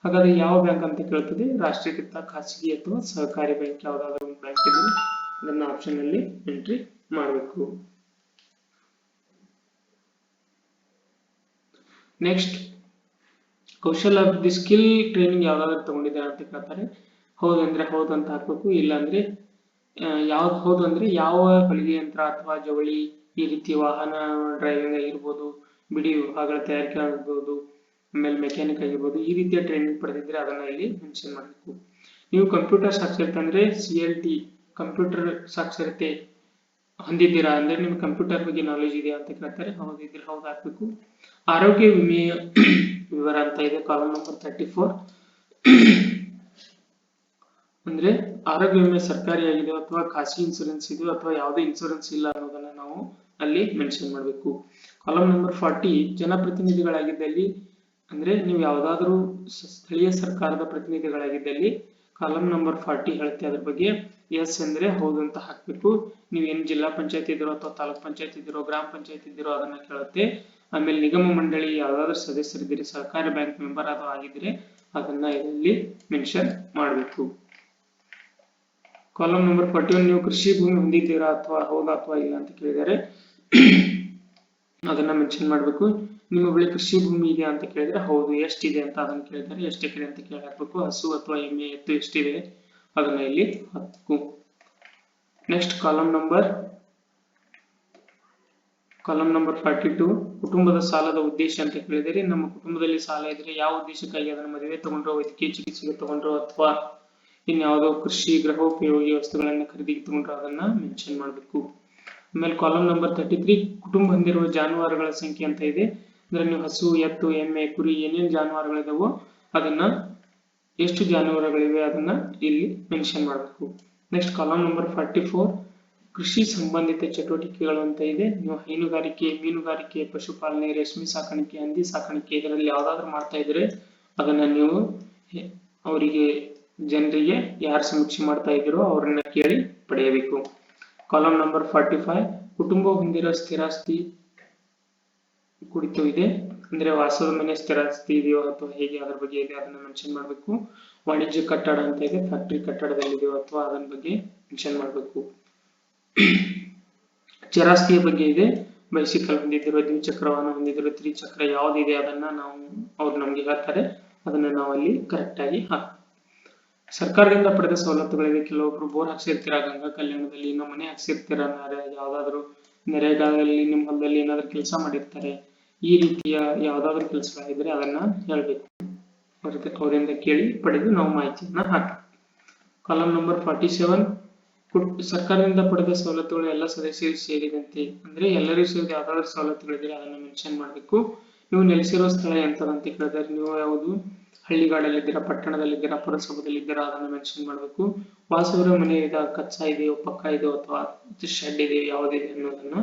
ಹಾಗಾದ್ರೆ ಯಾವ ಬ್ಯಾಂಕ್ ಅಂತ ಕೇಳ್ತದೆ? ರಾಷ್ಟ್ರೀಕೃತ ಖಾಸಗಿ ಅಥವಾ ಸಹಕಾರಿ ಬ್ಯಾಂಕ್ ಯಾವ್ದಾದ್ರು ಒಂದು ಬ್ಯಾಂಕ್ ಇದ್ರೆ ಅದನ್ನ ಆಪ್ಷನ್ ಅಲ್ಲಿ ಎಂಟ್ರಿ ಮಾಡಬೇಕು. ನೆಕ್ಸ್ಟ್ ಕೌಶಲ ಅಭಿವೃದ್ಧಿ ಸ್ಕಿಲ್ ಟ್ರೈನಿಂಗ್ ಯಾವ್ದಾದ್ರು ತಗೊಂಡಿದ್ದಾರೆ ಅಂತ ಕೇಳ್ತಾರೆ. ಹೌದಂದ್ರೆ ಹೌದು ಅಂತ ಹಾಕ್ಬೇಕು, ಇಲ್ಲ ಅಂದ್ರೆ ಯಾವ್ದು ಹೌದು ಅಂದ್ರೆ ಯಾವ ಹೊಲಿಗೆ ಯಂತ್ರ ಅಥವಾ ಜವಳಿ ಈ ರೀತಿ ವಾಹನ ಡ್ರೈವಿಂಗ್ ಆಗಿರ್ಬೋದು ಬಿಡಿ ವಿಭಾಗಗಳ ತಯಾರಿಕೆ ಆಗಿರ್ಬೋದು, ಆಮೇಲೆ ಮೆಕ್ಯಾನಿಕ್ ಆಗಿರ್ಬೋದು, ಈ ರೀತಿಯ ಟ್ರೈನಿಂಗ್ ಪಡೆದಿದ್ರೆ ಅದನ್ನ ಇಲ್ಲಿ ಮೆನ್ಷನ್ ಮಾಡಬೇಕು. ನೀವು ಕಂಪ್ಯೂಟರ್ ಸಾಕ್ಷರತೆ ಅಂದ್ರೆ ಸಿ ಎಲ್ ಟಿ ಕಂಪ್ಯೂಟರ್ ಸಾಕ್ಷರತೆ ಹೊಂದಿದ್ದೀರಾ ಅಂದ್ರೆ ನಿಮ್ಗೆ ಕಂಪ್ಯೂಟರ್ ಬಗ್ಗೆ ನಾಲೆಜ್ ಇದೆಯಾ ಅಂತ ಕೇಳ್ತಾರೆ. ಹೌದಿದ್ರೆ ಹೌದು ಹಾಕ್ಬೇಕು ಆರೋಗ್ಯ ವಿಮೆಯ <clears throat> ವಿವರ ಅಂತ ಇದೆ ಕಾಲಮ್ ನಂಬರ್ ತರ್ಟಿ ಫೋರ್ ಅಂದ್ರೆ ಆರೋಗ್ಯ ವಿಮೆ ಸರ್ಕಾರಿ ಆಗಿದೆ ಅಥವಾ ಖಾಸಗಿ ಇನ್ಸೂರೆನ್ಸ್ ಇದೆಯೋ ಅಥವಾ ಯಾವುದೇ ಇನ್ಸೂರೆನ್ಸ್ ಇಲ್ಲ ಅನ್ನೋದನ್ನ ನಾವು ಅಲ್ಲಿ ಮೆನ್ಷನ್ ಮಾಡಬೇಕು. ಕಾಲಮ್ ನಂಬರ್ ಫಾರ್ಟಿ ಜನಪ್ರತಿನಿಧಿಗಳಾಗಿದ್ದಲ್ಲಿ, ಅಂದ್ರೆ ನೀವು ಯಾವ್ದಾದ್ರು ಸ್ಥಳೀಯ ಸರ್ಕಾರದ ಪ್ರತಿನಿಧಿಗಳಾಗಿದ್ದಲ್ಲಿ ಕಾಲಮ್ ನಂಬರ್ ಫಾರ್ಟಿ ಹೇಳುತ್ತೆ ಅದ್ರ ಬಗ್ಗೆ. ಎಸ್ ಅಂದ್ರೆ ಹೌದು ಅಂತ ಹಾಕ್ಬೇಕು. ನೀವು ಏನ್ ಜಿಲ್ಲಾ ಪಂಚಾಯತ್ ಇದ್ರೋ ಅಥವಾ ತಾಲೂಕ್ ಪಂಚಾಯತ್ ಇದ್ದೀರೋ, ಗ್ರಾಮ ಪಂಚಾಯತ್ ಇದ್ದೀರೋ ಅದನ್ನ ಕೇಳುತ್ತೆ. ಆಮೇಲೆ ನಿಗಮ ಮಂಡಳಿ ಯಾವ್ದಾದ್ರು ಸದಸ್ಯರಿದ್ದೀರಿ ಸಹಕಾರಿ ಬ್ಯಾಂಕ್ ಮೆಂಬರ್ ಅದು ಆಗಿದ್ರೆ ಅದನ್ನ ಇಲ್ಲಿ ಮೆನ್ಷನ್ ಮಾಡಬೇಕು. ಕಾಲಮ್ ನಂಬರ್ ಫಾರ್ಟಿ ಒನ್ ನೀವು ಕೃಷಿ ಭೂಮಿ ಹೊಂದಿದ್ದೀರಾ ಅಥವಾ ಹೌದಾ ಅಥವಾ ಇಲ್ಲ ಅಂತ ಕೇಳಿದರೆ ಅದನ್ನ ಮೆನ್ಷನ್ ಮಾಡಬೇಕು. ನಿಮ್ಮ ಬಳಿ ಕೃಷಿ ಭೂಮಿ ಇದೆ ಅಂತ ಕೇಳಿದ್ರೆ ಹೌದು, ಎಷ್ಟಿದೆ ಅಂತ ಅದನ್ನ ಕೇಳಿದರೆ ಎಷ್ಟು ಎಕರೆ ಅಂತ ಕೇಳಿ ಹಾಕ್ಬೇಕು ಹಸು ಅಥವಾ ಎಮ್ಮೆ ಎತ್ತು ಎಷ್ಟಿದೆ? ಅದನ್ನ ಇಲ್ಲಿ ಹತ್ತು next column number column number forty two ಕುಟುಂಬದ ಸಾಲದ ಉದ್ದೇಶ ಅಂತ ಕೇಳಿದರೆ ನಮ್ಮ ಕುಟುಂಬದಲ್ಲಿ ಸಾಲ ಇದ್ರೆ ಯಾವ ಉದ್ದೇಶಕ್ಕಾಗಿ ಅದನ್ನ ಮದುವೆ ತಗೊಂಡ್ರೋ, ವೈದ್ಯಕೀಯ ಚಿಕಿತ್ಸೆಗೆ ತಗೊಂಡ್ರೋ ಅಥವಾ ಇನ್ಯಾವುದೋ ಕೃಷಿ ಗೃಹೋಪಯೋಗಿ ವಸ್ತುಗಳನ್ನ ಖರೀದಿಗೆ ತಗೊಂಡ್ರೋ ಅದನ್ನ ಮೆನ್ಷನ್ ಮಾಡಬೇಕು. ಆಮೇಲೆ ಕಾಲಮ್ ನಂಬರ್ ತರ್ಟಿ ತ್ರೀ ಕುಟುಂಬ ಹೊಂದಿರುವ ಜಾನುವಾರುಗಳ ಸಂಖ್ಯೆ ಅಂತ ಇದೆ. ಅಂದ್ರೆ ನೀವು ಹಸು, ಎತ್ತು, ಎಮ್ಮೆ, ಕುರಿ ಏನೇನು ಜಾನುವಾರುಗಳಿದಾವೋ ಅದನ್ನ ಎಷ್ಟು ಜಾನುವಾರುಗಳಿವೆ ಅದನ್ನ ಇಲ್ಲಿ ಮೆನ್ಷನ್ ಮಾಡಬೇಕು. Next column number forty four ಕೃಷಿ ಸಂಬಂಧಿತ ಚಟುವಟಿಕೆಗಳು ಅಂತ ಇದೆ. ನೀವು ಹೈನುಗಾರಿಕೆ, ಮೀನುಗಾರಿಕೆ, ಪಶುಪಾಲನೆ, ರೇಷ್ಮೆ ಸಾಕಾಣಿಕೆ, ಹಂದಿ ಸಾಕಾಣಿಕೆ ಇದರಲ್ಲಿ ಯಾವ್ದಾದ್ರು ಮಾಡ್ತಾ ಇದ್ರೆ ಅದನ್ನ ನೀವು ಅವರಿಗೆ ಜನರಿಗೆ ಯಾರು ಸಮೀಕ್ಷೆ ಮಾಡ್ತಾ ಇದ್ದೀರೋ ಅವರನ್ನ ಕೇಳಿ ಪಡೆಯಬೇಕು. ಕಾಲಮ್ ನಂಬರ್ ಫಾರ್ಟಿ ಫೈವ್ ಕುಟುಂಬ ಹೊಂದಿರೋ ಸ್ಥಿರಾಸ್ತಿ ಕುರಿತು ಇದೆ. ಅಂದ್ರೆ ವಾಸದ ಮನೆ ಸ್ಥಿರಾಸ್ತಿ ಇದೆಯೋ ಅಥವಾ ಹೇಗೆ ಅದ್ರ ಬಗ್ಗೆ ಇದೆ ಅದನ್ನ ಮೆನ್ಷನ್ ಮಾಡಬೇಕು. ವಾಣಿಜ್ಯ ಕಟ್ಟಡ ಅಂತ ಇದೆ ಫ್ಯಾಕ್ಟರಿ ಕಟ್ಟಡದಲ್ಲಿ ಇದೆಯೋ ಅಥವಾ ಅದನ್ನ ಬಗ್ಗೆ ಮೆನ್ಷನ್ ಮಾಡಬೇಕು. <clears throat> ಚರಾಸ್ತಿಯ ಬಗ್ಗೆ ಇದೆ. ಬೈಸಿಕಲ್ ಹೊಂದಿದ್ದಿರೋ ದ್ವಿಚಕ್ರವನ್ನು ವಾಹನ ಹೊಂದಿದ್ದಿರೋ, ತ್ರಿಚಕ್ರ ಯಾವ್ದಿದೆ ಅದನ್ನ ನಾವು ಅವ್ರು ನಮ್ಗೆ ಹೇಳ್ತಾರೆ. ಅದನ್ನ ನಾವು ಅಲ್ಲಿ ಕರೆಕ್ಟ್ ಆಗಿ ಸರ್ಕಾರದಿಂದ ಪಡೆದ ಸವಲತ್ತುಗಳಿವೆ. ಕೆಲವೊಬ್ರು ಬೋರ್ ಹಾಕ್ಸಿರ್ತೀರಾ, ಗಂಗಾ ಕಲ್ಯಾಣದಲ್ಲಿ ಇನ್ನೂ ಮನೆ ಹಾಕ್ಸಿರ್ತೀರ ಯಾವ್ದಾದ್ರು ನರೇಗಾದಲ್ಲಿ ನಿಮ್ಮ ಹೊಲದಲ್ಲಿ ಏನಾದ್ರು ಕೆಲಸ ಮಾಡಿರ್ತಾರೆ. ಈ ರೀತಿಯ ಯಾವ್ದಾದ್ರು ಕೆಲಸಗಳಿದ್ರೆ ಅದನ್ನ ಹೇಳ್ಬೇಕು. ಅವರಿಂದ ಕೇಳಿ ಪಡೆದು ನಾವು ಮಾಹಿತಿಯನ್ನ ಹಾಕಿ. ಕಾಲಂ ನಂಬರ್ ಫಾರ್ಟಿ ಸೆವೆನ್ ಸರ್ಕಾರದಿಂದ ಪಡೆದ ಸವಲತ್ತುಗಳು ಎಲ್ಲ ಸದಸ್ಯರು ಸೇರಿದಂತೆ, ಅಂದ್ರೆ ಎಲ್ಲರಿಗೂ ಸೇರಿದ ಯಾವ್ದಾದ್ರು ಸವಲತ್ತುಗಳಿದ್ರೆ ಅದನ್ನ ಮೆನ್ಷನ್ ಮಾಡಬೇಕು. ನೀವು ನೆಲೆಸಿರೋ ಸ್ಥಳ ಎಂತದಂತ ಕೇಳಿದ್ರೆ ನೀವು ಯಾವುದು? ಹಳ್ಳಿಗಾಡಲ್ಲಿದ್ದೀರಾ, ಪಟ್ಟಣದಲ್ಲಿದ್ದೀರಾ ಪುರಸಭೆದಲ್ಲಿದ್ದೀರಾ ಅದನ್ನ ಮೆನ್ಷನ್ ಮಾಡಬೇಕು. ವಾಸವರ ಮನೆ ಇದೆ ಕಚ್ಚಾ ಇದೆಯೋ, ಪಕ್ಕ ಇದೆಯೋ, ಅಥವಾ ಶೆಡ್ ಇದೆಯೋ, ಯಾವ್ದಿದೆ ಅನ್ನೋದನ್ನ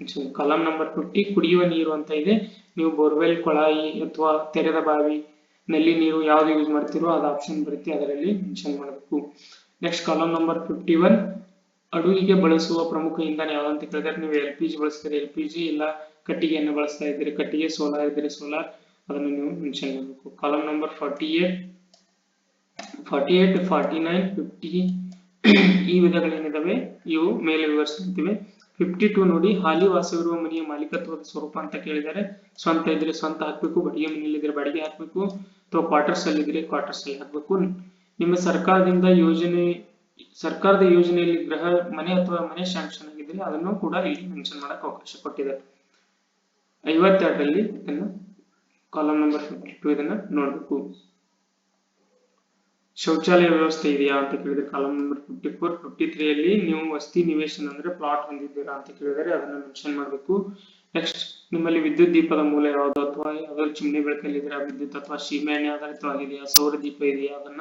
ಮೆನ್ಷನ್ ಕಲಂ ನಂಬರ್ ಫಿಫ್ಟಿ ಕುಡಿಯುವ ನೀರು ಅಂತ ಇದೆ. ನೀವು ಬೋರ್ವೆಲ್ ಕೊಳಾಯಿ ಅಥವಾ ತೆರೆದ ಬಾವಿ ನಲ್ಲಿ ನೀರು ಯಾವ್ದು ಯೂಸ್ ಮಾಡ್ತೀರೋ ಅದು ಆಪ್ಷನ್ ಬರುತ್ತೆ, ಅದರಲ್ಲಿ ಮೆನ್ಷನ್ ಮಾಡಬೇಕು. Next column number fifty one ಅಡುಗೆಗೆ ಬಳಸುವ ಪ್ರಮುಖ ಇಂಧನ ಯಾವ್ದಂತ ಕೇಳಿದ್ರೆ, ನೀವು ಎಲ್ ಪಿ ಜಿ ಬಳಸ್ತೀರಿ. ಎಲ್ ಪಿ ಜಿ ಇಲ್ಲ, ಕಟ್ಟಿಗೆಯನ್ನು ಬಳಸ್ತಾ ಇದ್ದೀರಿ. ಕಟ್ಟಿಗೆ ಸೋಲಾರ್ ಇದ್ರೆ ಸೋಲಾರ್ ಅದನ್ನು ನೀವು ಮೆನ್ಷನ್ ಮಾಡಬೇಕು. Column number forty eight forty eight forty nine fifty ಈ ವಿಧಗಳೇನಿದಾವೆ? ಇವು ಮೇಲೆ ವಿವರಿಸುತ್ತಿವೆ. ಫಿಫ್ಟಿ ಟು ನೋಡಿ ಹಾಲಿ ವಾಸವಿರುವ ಮನೆಯ ಮಾಲೀಕತ್ವದ ಸ್ವರೂಪ ಅಂತ ಕೇಳಿದರೆ ಸ್ವಂತ ಇದ್ರೆ ಸ್ವಂತ ಹಾಕ್ಬೇಕು ಮನೆಯಲ್ಲಿ ಮನೆಯಲ್ಲಿದ್ರೆ ಬಾಡಿಗೆ ಹಾಕ್ಬೇಕು, ಅಥವಾ ಕ್ವಾರ್ಟರ್ಸ್ ಅಲ್ಲಿ ಇದ್ರೆ ಕ್ವಾರ್ಟರ್ಸ್ ಅಲ್ಲಿ ಹಾಕ್ಬೇಕು. ನಿಮ್ಮ ಸರ್ಕಾರದಿಂದ ಯೋಜನೆ, ಸರ್ಕಾರದ ಯೋಜನೆಯಲ್ಲಿ ಗೃಹ ಮನೆ ಅಥವಾ ಮನೆ ಶಾಂಕ್ಷನ್ ಆಗಿದ್ರೆ ಅದನ್ನು ಕೂಡ ಇಲ್ಲಿ ಮೆನ್ಷನ್ ಮಾಡಕ್ ಅವಕಾಶ ಕೊಟ್ಟಿದ್ದಾರೆ. ಐವತ್ತೆರಡರಲ್ಲಿ ಇದನ್ನು ಕಾಲಮ್ ನಂಬರ್ ಫಿಫ್ಟಿ ಟು ಇದನ್ನ ನೋಡಬೇಕು. ಶೌಚಾಲಯ ವ್ಯವಸ್ಥೆ ಇದೆಯಾ ಅಂತ ಕೇಳಿದ್ರೆ column number fifty four fifty three ಅಲ್ಲಿ ನೀವು ವಸ್ತಿ ನಿವೇಶನ ಅಂದ್ರೆ ಪ್ಲಾಟ್ ಹೊಂದಿದ್ದೀರಾ ಅಂತ ಕೇಳಿದರೆ ಅದನ್ನ ಮೆನ್ಷನ್ ಮಾಡಬೇಕು. ನೆಕ್ಸ್ಟ್ ನಿಮ್ಮಲ್ಲಿ ವಿದ್ಯುತ್ ದೀಪದ ಮೂಲ ಯಾವುದು ಅಥವಾ ಯಾವ್ದಾದ್ರು ಚಿಮಣಿ ಬೆಳಕಲ್ಲಿದ್ರೆ ಆ ವಿದ್ಯುತ್ ಅಥವಾ ಸೀಮೆಎಣ್ಣೆ ಆಧಾರಿತವಾಗಿದೆಯಾ, ಸೌರ ದೀಪ ಇದೆಯಾ ಅದನ್ನ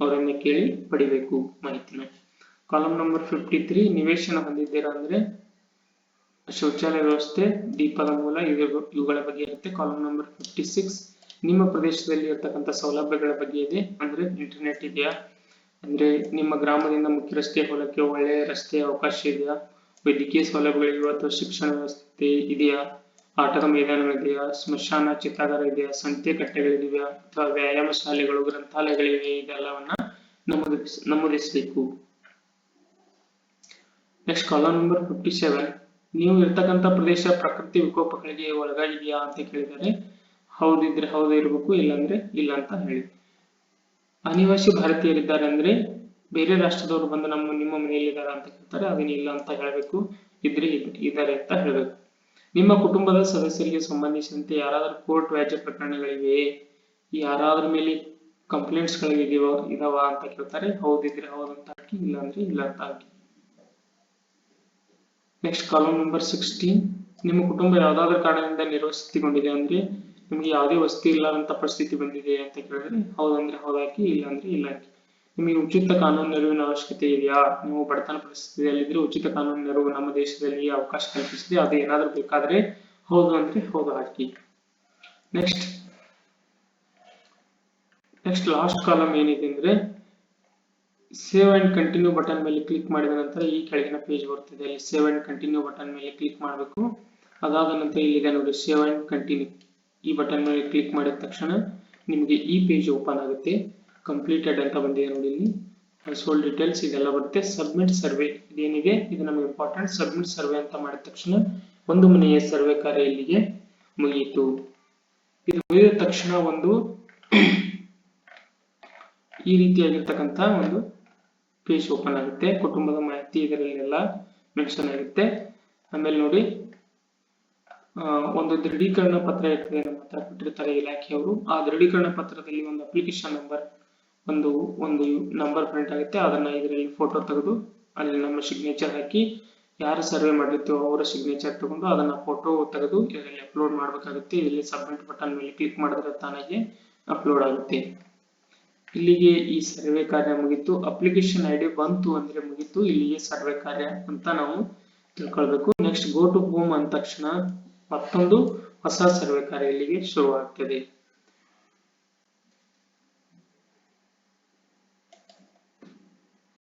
ಅವರನ್ನ ಕೇಳಿ ಪಡಿಬೇಕು ಮಾಹಿತಿನ. ಕಾಲಮ್ ನಂಬರ್ ಫಿಫ್ಟಿ ತ್ರೀ ನಿವೇಶನ ಹೊಂದಿದ್ದೀರಾ ಅಂದ್ರೆ ಶೌಚಾಲಯ ವ್ಯವಸ್ಥೆ ದೀಪದ ಮೂಲ ಇವು- ಇವುಗಳ ಬಗ್ಗೆ ಇರುತ್ತೆ. ಕಾಲಮ್ ನಂಬರ್ ಫಿಫ್ಟಿ ಸಿಕ್ಸ್ ನಿಮ್ಮ ಪ್ರದೇಶದಲ್ಲಿ ಇರ್ತಕ್ಕಂಥ ಸೌಲಭ್ಯಗಳ ಬಗ್ಗೆ ಇದೆ? ಅಂದ್ರೆ ಇಂಟರ್ನೆಟ್ ಇದೆಯಾ? ಅಂದ್ರೆ ನಿಮ್ಮ ಗ್ರಾಮದಿಂದ ಮುಖ್ಯ ರಸ್ತೆ ಹೊಲಕ್ಕೆ ಒಳ್ಳೆಯ ರಸ್ತೆ ಅವಕಾಶ ಇದೆಯಾ? ವೈದ್ಯಕೀಯ ಸೌಲಭ್ಯಗಳಿವೆ ಅಥವಾ ಶಿಕ್ಷಣ ವ್ಯವಸ್ಥೆ ಇದೆಯಾ? ಆಟದ ಮೈದಾನಗಳಿದೆಯಾ ಸ್ಮಶಾನ ಚಿತ್ತಾಗಾರ ಇದೆಯಾ? ಸಂತೆ ಕಟ್ಟೆಗಳಿದೆಯಾ? ಅಥವಾ ವ್ಯಾಯಾಮ ಶಾಲೆಗಳು, ಗ್ರಂಥಾಲಯಗಳಿವೆ? ಇದೆಲ್ಲವನ್ನ ನಮೂದಿಸ್, ನಮೂದಿಸಬೇಕು. Next column number fifty seven ನೀವು ಇರ್ತಕ್ಕಂಥ ಪ್ರದೇಶ ಪ್ರಕೃತಿ ವಿಕೋಪಗಳಿಗೆ ಒಳಗಾಗಿದೆಯಾ ಅಂತ ಕೇಳಿದರೆ ಹೌದಿದ್ರೆ ಹೌದು ಇರಬೇಕು, ಇಲ್ಲಾಂದ್ರೆ ಇಲ್ಲ ಅಂತ ಹೇಳಿ. ಅನಿವಾಸಿ ಭಾರತೀಯರಿದ್ದಾರೆ ಅಂದ್ರೆ ಬೇರೆ ರಾಷ್ಟ್ರದವರು ಬಂದು ನಮ್ಮ, ನಿಮ್ಮ ಮನೆಯಲ್ಲಿದ್ದಾರೆ ಅಂತ ಕೇಳ್ತಾರೆ ಅದನ್ನ ಇಲ್ಲ ಅಂತ ಹೇಳಬೇಕು, ಇದ್ರೆ ಇದಾರೆ ಅಂತ ಹೇಳಬೇಕು. ನಿಮ್ಮ ಕುಟುಂಬದ ಸದಸ್ಯರಿಗೆ ಸಂಬಂಧಿಸಿದಂತೆ ಯಾರಾದ್ರೂ ಕೋರ್ಟ್ ವ್ಯಾಜ್ಯ ಪ್ರಕರಣಗಳಿವೆಯೇ ಯಾರಾದ್ರ ಮೇಲೆ ಕಂಪ್ಲೇಂಟ್ಸ್ ಗಳಿದೆಯೋ ಇದಾವ ಅಂತ ಕೇಳ್ತಾರೆ, ಹೌದಿದ್ರೆ ಹೌದು ಅಂತ ಹಾಕಿ ಇಲ್ಲ ಅಂದ್ರೆ ಇಲ್ಲ ಅಂತ ಹಾಕಿ. ನೆಕ್ಸ್ಟ್ ಕಾಲಮ್ ನಂಬರ್ ಸಿಕ್ಸ್ಟೀನ್ ನಿಮ್ಮ ಕುಟುಂಬ ಯಾವ್ದಾದ್ರು ಕಾರಣದಿಂದ ನಿರ್ವಸತಿಗೊಂಡಿದೆ ಅಂದ್ರೆ ನಿಮ್ಗೆ ಯಾವುದೇ ವಸ್ತು ಇಲ್ಲದಂತ ಪರಿಸ್ಥಿತಿ ಬಂದಿದೆ ಅಂತ ಕೇಳಿದ್ರೆ ಹೌದಂದ್ರೆ ಹೌದಾಕಿ ಇಲ್ಲ ಅಂದ್ರೆ ಇಲ್ಲ ಹಾಕಿ ನಿಮಗೆ ಉಚಿತ ಕಾನೂನು ನೆರವಿನ ಅವಶ್ಯಕತೆ ಇದೆಯಾ? ನೀವು ಬಡತನ ಪರಿಸ್ಥಿತಿಯಲ್ಲಿದ್ರೆ ಉಚಿತ ಕಾನೂನು ನೆರವು ನಮ್ಮ ದೇಶದಲ್ಲಿ ಅವಕಾಶ ಕಲ್ಪಿಸಿದೆ. ಅದು ಏನಾದರೂ ಬೇಕಾದ್ರೆ ಹೌದು ಅಂದ್ರೆ ಹೌದು ಹಾಕಿ. ನೆಕ್ಸ್ಟ್ ನೆಕ್ಸ್ಟ್ ಲಾಸ್ಟ್ ಕಾಲಮ್ ಏನಿದೆ ಅಂದ್ರೆ ಸೇವ್ ಅಂಡ್ ಕಂಟಿನ್ಯೂ ಬಟನ್ ಮೇಲೆ ಕ್ಲಿಕ್ ಮಾಡಿದ ನಂತರ ಈ ಕೆಳಗಿನ ಪೇಜ್ ಬರ್ತದೆ. ಅಲ್ಲಿ ಸೇವ್ ಅಂಡ್ ಕಂಟಿನ್ಯೂ ಬಟನ್ ಮೇಲೆ ಕ್ಲಿಕ್ ಮಾಡಬೇಕು. ಅದಾದ ನಂತರ ಇಲ್ಲಿದೆ ನೋಡಿ ಸೇವ್ ಅಂಡ್ ಕಂಟಿನ್ಯೂ ಈ ಬಟನ್ ಮೇಲೆ ಕ್ಲಿಕ್ ಮಾಡಿದ ತಕ್ಷಣ ನಿಮಗೆ ಈ ಪೇಜ್ ಓಪನ್ ಆಗುತ್ತೆ. ಕಂಪ್ಲೀಟೆಡ್ ಅಂತ ಬಂದಿದೆ ನೋಡಿ ಇಲ್ಲಿ. ಸೋಲ್ ಡೀಟೇಲ್ಸ್ ಇದೆಲ್ಲ ಬರುತ್ತೆ. ಸಬ್ಮಿಟ್ ಸರ್ವೆ ಇದೇನಿದೆ? ಇದು ನಮಗೆ ಇಂಪಾರ್ಟೆಂಟ್ ಸಬ್ಮಿಟ್ ಸರ್ವೆ ಅಂತ ಮಾಡಿದ ತಕ್ಷಣ ಒಂದು ಮನೆಯ ಸರ್ವೆ ಕಾರ್ಯ ಇಲ್ಲಿಗೆ ಮುಗಿಯಿತು. ಇದು ಮುಗಿದ ತಕ್ಷಣ ಒಂದು <clears throat> ಈ ರೀತಿಯಾಗಿರ್ತಕ್ಕಂಥ ಒಂದು ಪೇಜ್ ಓಪನ್ ಆಗುತ್ತೆ. ಕುಟುಂಬದ ಮಾಹಿತಿ ಇದರಲ್ಲೆಲ್ಲ ಮೆನ್ಷನ್ ಆಗುತ್ತೆ. ಆಮೇಲೆ ನೋಡಿ ಒಂದು ದೃಢೀಕರಣ ಪತ್ರ ಇರ್ತದೆ ನಮ್ಮ ಹತ್ರ ಕೊಟ್ಟಿರ್ತಾರೆ ಇಲಾಖೆಯವರು. ಆ ದೃಢೀಕರಣ ಪತ್ರದಲ್ಲಿ ಒಂದು ಅಪ್ಲಿಕೇಶನ್ ನಂಬರ್ ಒಂದು ಒಂದು ನಂಬರ್ ಪ್ರಿಂಟ್ ಆಗುತ್ತೆ. ಅದನ್ನ ಇದರಲ್ಲಿ ಫೋಟೋ ತೆಗೆದು ಅಲ್ಲಿ ನಮ್ಮ ಸಿಗ್ನೇಚರ್ ಹಾಕಿ, ಯಾರು ಸರ್ವೆ ಮಾಡಿರ್ತೀವೋ ಅವರ ಸಿಗ್ನೇಚರ್ ತಗೊಂಡು ಅದನ್ನ ಫೋಟೋ ತೆಗೆದು ಇದರಲ್ಲಿ ಅಪ್ಲೋಡ್ ಮಾಡಬೇಕಾಗುತ್ತೆ. ಇಲ್ಲಿ ಸಬ್ಮಿಟ್ ಬಟನ್ ಮೇಲೆ ಕ್ಲಿಕ್ ಮಾಡಿದ್ರೆ ತಾನಾಗೆ ಅಪ್ಲೋಡ್ ಆಗುತ್ತೆ. ಇಲ್ಲಿಗೆ ಈ ಸರ್ವೆ ಕಾರ್ಯ ಮುಗಿತು. ಅಪ್ಲಿಕೇಶನ್ ಐ ಡಿ ಬಂತು ಅಂದ್ರೆ ಮುಗಿತು. ಇಲ್ಲಿಗೆ ಸರ್ವೆ ಕಾರ್ಯ ಅಂತ ನಾವು ತಿಳ್ಕೊಳ್ಬೇಕು. ನೆಕ್ಸ್ಟ್ ಗೋ ಟು ಹೋಮ್ ಅಂದ ತಕ್ಷಣ ಮತ್ತೊಂದು ಹೊಸ ಸರ್ವೆ ಕಾರ್ಯ ಇಲ್ಲಿಗೆ ಶುರುವಾಗ್ತದೆ.